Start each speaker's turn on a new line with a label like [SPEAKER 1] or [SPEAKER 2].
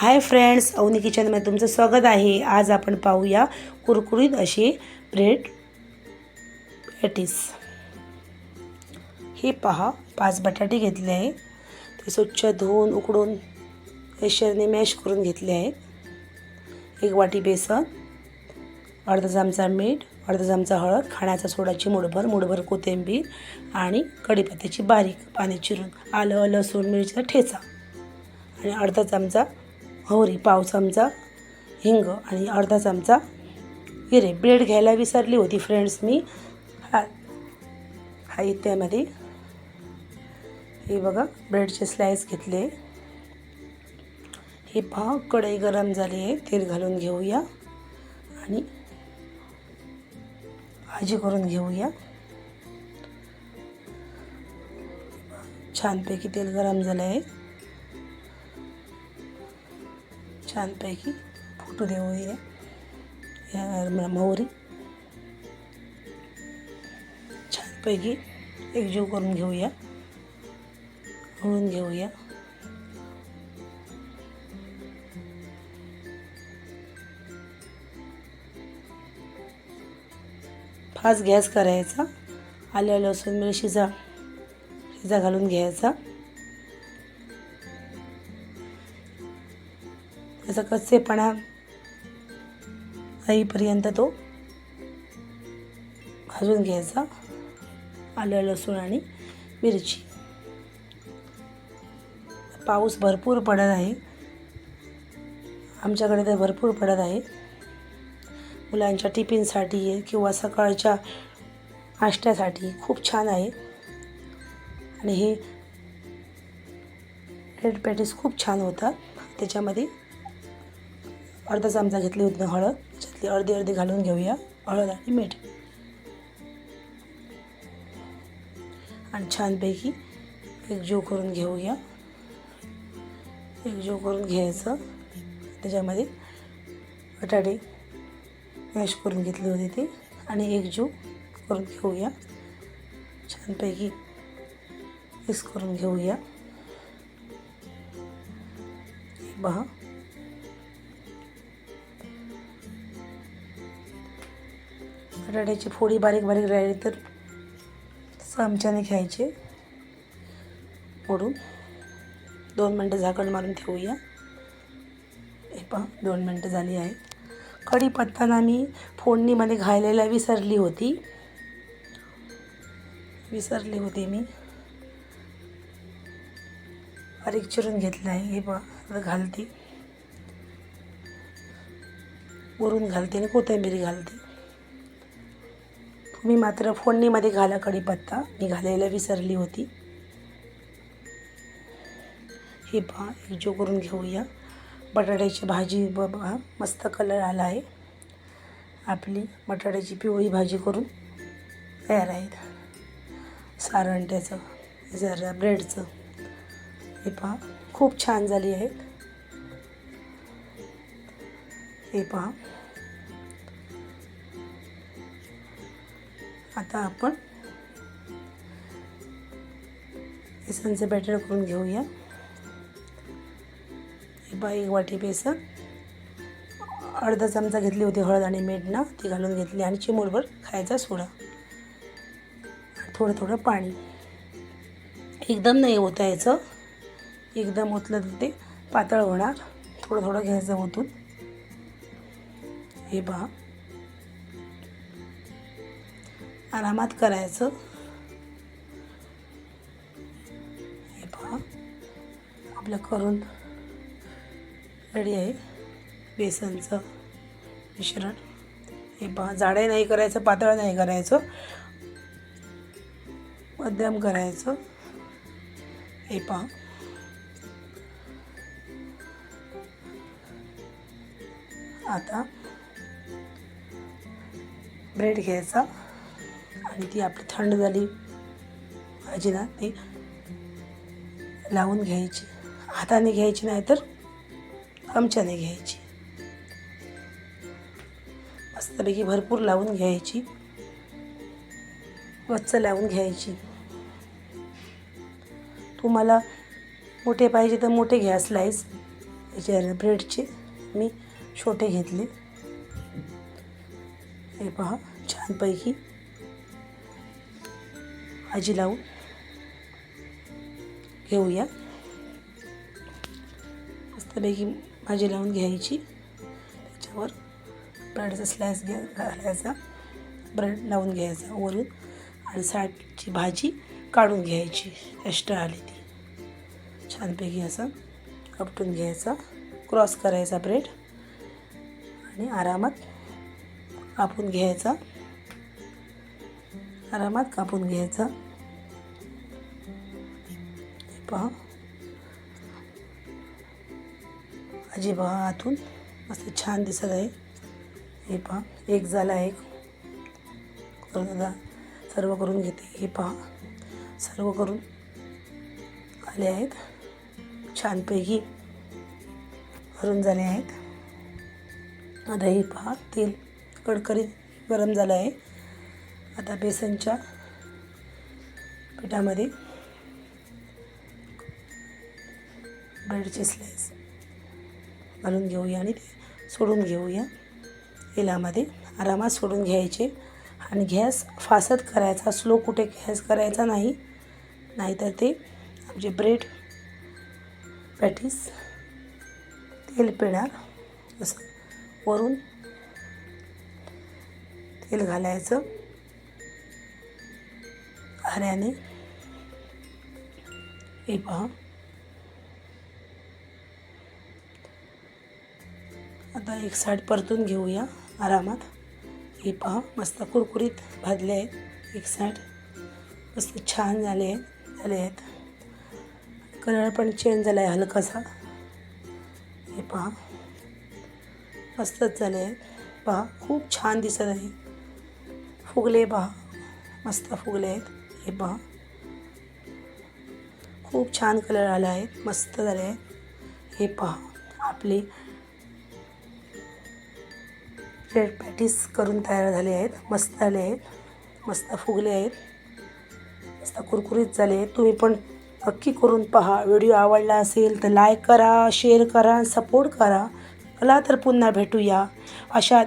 [SPEAKER 1] Hi friends Avni किचनमध्ये तुमचं स्वागत आहे. आज आपण पाहूया कुरकुरीत असे ब्रेड पॅटीस हे पहा पाच बटाटे घेतले आहे. ते स्वच्छ धुवून उकडून प्रेशरने मॅश करून घेतले आहेत एक वाटी बेसन अर्धा चमचा मीठ अर्धा चमचा हळद खाण्याचा सोडाची मुठभर मुठभर कोथिंबीर आणि कढीपत्त्याची बारीक पाणी चिरून आलं लसूण मिरचीचा ठेचा आणि अर्धा चमचा मोहरी पाव चमचा हिंग आणि अर्धा चमचा. हिरे ब्रेड घ्यायला विसरली होती फ्रेंड्स मी. हा हा त्यामध्ये हे बघा ब्रेडचे स्लाइस घेतले. हे पहा कढई गरम झाली आहे तेल घालून घेऊया. आणि भाजी करून घेऊया. छानपैकी तेल गरम झालं आहे छानपैकी फुटू देऊया या. मोहरी छानपैकी एकजीव करून घेऊया हळून घेऊया फास्ट गॅस करायचा. आलं लसूण मिरची शिजा शिजा घालून घ्यायचा. त्याचा कच्चेपणा जाईपर्यंत तो भाजून घ्यायचा आलं लसूण आणि मिरची. पाऊस भरपूर पडत आहे. आमच्याकडे तर भरपूर पडत आहे. मुलांच्या टिफिनसाठी किंवा सकाळच्या नाश्त्यासाठी खूप छान आहे. आणि हे रेड पॅटीस खूप छान होतात त्याच्यामध्ये अर्धा चमचा घेतली होती हळद. त्याच्यातली अर्धी अर्धी घालून घेऊया. हळद आणि मीठ. आणि छानपैकी एकजीव करून घेऊया. एकजीव करून घ्यायचं. त्याच्यामध्ये बटाटे मॅश करून घेतले होते ते. आणि एकजीव करून घेऊया. छानपैकी मिक्स करून घेऊया. पहा. बटाट्याची फोडी बारीक बारीक राहिली तर चमच्याने घ्यायचे. फोडून दोन मिनटं झाकण मारून ठेवूया. हे पहा दोन मिनटं झाली आहे कढीपत्ता मी फोडणीमध्ये घालायला विसरली होती. विसरली होती मी. बारीक चिरून घेतलं आहे. हे पहा घालते. वरून घालते आणि कोथिंबीर घालते. मी मात्र फोडणीमध्ये घाला कढीपत्ता. मी घालायला विसरली होती. हे पहा एकजीव करून घेऊया. बटाट्याची भाजी बघा मस्त कलर आला आहे. आपली बटाट्याची पिवळी भाजी करून तयार आहेत. सारण त्याचं जरा ब्रेडचं हे पहा खूप छान झाली आहेत. हे पहा आता आपण बेसनचं बॅटर करून घेऊया. हे एक वाटी बेसन अर्धा चमचा घेतली होती हळद आणि मीठ ना ती घालून घेतली आणि चिमूटभर खायचा सोडा. थोडं थोडं पाणी. एकदम नाही ओतायचं. एकदम ओतलं तर ते पातळ होणार. थोडं थोडं घ्यायचं ओतून. हे पहा. आरामात करायचं. हे पहा. आपलं करून रेडी आहे. बेसनचं मिश्रण. हे पहा जाडे नाही करायचं पातळ नाही करायचं. मध्यम करायचं. हे पहा. आता ब्रेड घ्यायचा. आणि ती आपली थंड झाली पाहिजे ना ती लावून घ्यायची. हाताने घ्यायची नाही तर आमच्याने घ्यायची. मस्तपैकी भरपूर लावून घ्यायची. गच्च लावून घ्यायची. तुम्हाला मोठे पाहिजे तर मोठे घ्या स्लाईस याच्या ब्रेडचे मी छोटे घेतले. हे पहा छानपैकी भाजी लावून घेऊया. मस्तपैकी भाजी लावून घ्यायची. त्याच्यावर ब्रेडचा स्लाइस घ्या घालायचा. ब्रेड लावून घ्यायचा वरून आणि साठची भाजी काढून घ्यायची. एक्स्ट्रा आली ती. छानपैकी असं कपटून घ्यायचा. क्रॉस करायचा ब्रेड आणि आरामात कापून घ्यायचा. आरामात कापून घ्यायचा. हे पहा. अजिबा पहा आतून मस्त छान दिसत आहे. हे पहा एक झाला एक. करून दादा सर्व करून घेते. हे पहा सर्व करून आले आहेत. छानपैकी भरून झाले आहेत. आता हे पहा तेल कडकडीत गरम झालं आहे. आता बेसनच्या पिठामध्ये ब्रेडचे स्लाइस घालून घेऊया आणि ते सोडून घेऊया. तेलामध्ये आरामात सोडून घ्यायचे. आणि गॅस फासत करायचा स्लो कुठे गॅस करायचा नाही. नाहीतर ते आमचे ब्रेड पॅटीस तेल पिणार असं वरून तेल घालायचं. हऱ्याने हे पहा. आता एक साईड परतून घेऊया आरामात. हे पहा मस्त कुरकुरीत भाजले आहेत. एक साईड मस्त छान झाले आहेत झाले आहेत. कलर पण चेंज झाला आहे हलकासा. हे पहा. मस्तच झाले आहेत. पहा खूप छान दिसत आहे. फुगले पहा. मस्त फुगले आहेत. हे पहा. खूप छान कलर आला आहे. मस्त झाले आहेत हे पहा. आपले रेड पॅटीस करून तयार झाले आहेत. मस्त झाले आहेत. मस्त फुगले आहेत. मस्त कुरकुरीत झाले आहेत. तुम्ही पण नक्की करून पहा. व्हिडिओ आवडला असेल तर लाईक करा शेअर करा सपोर्ट करा. मला तर पुन्हा भेटूया. अशा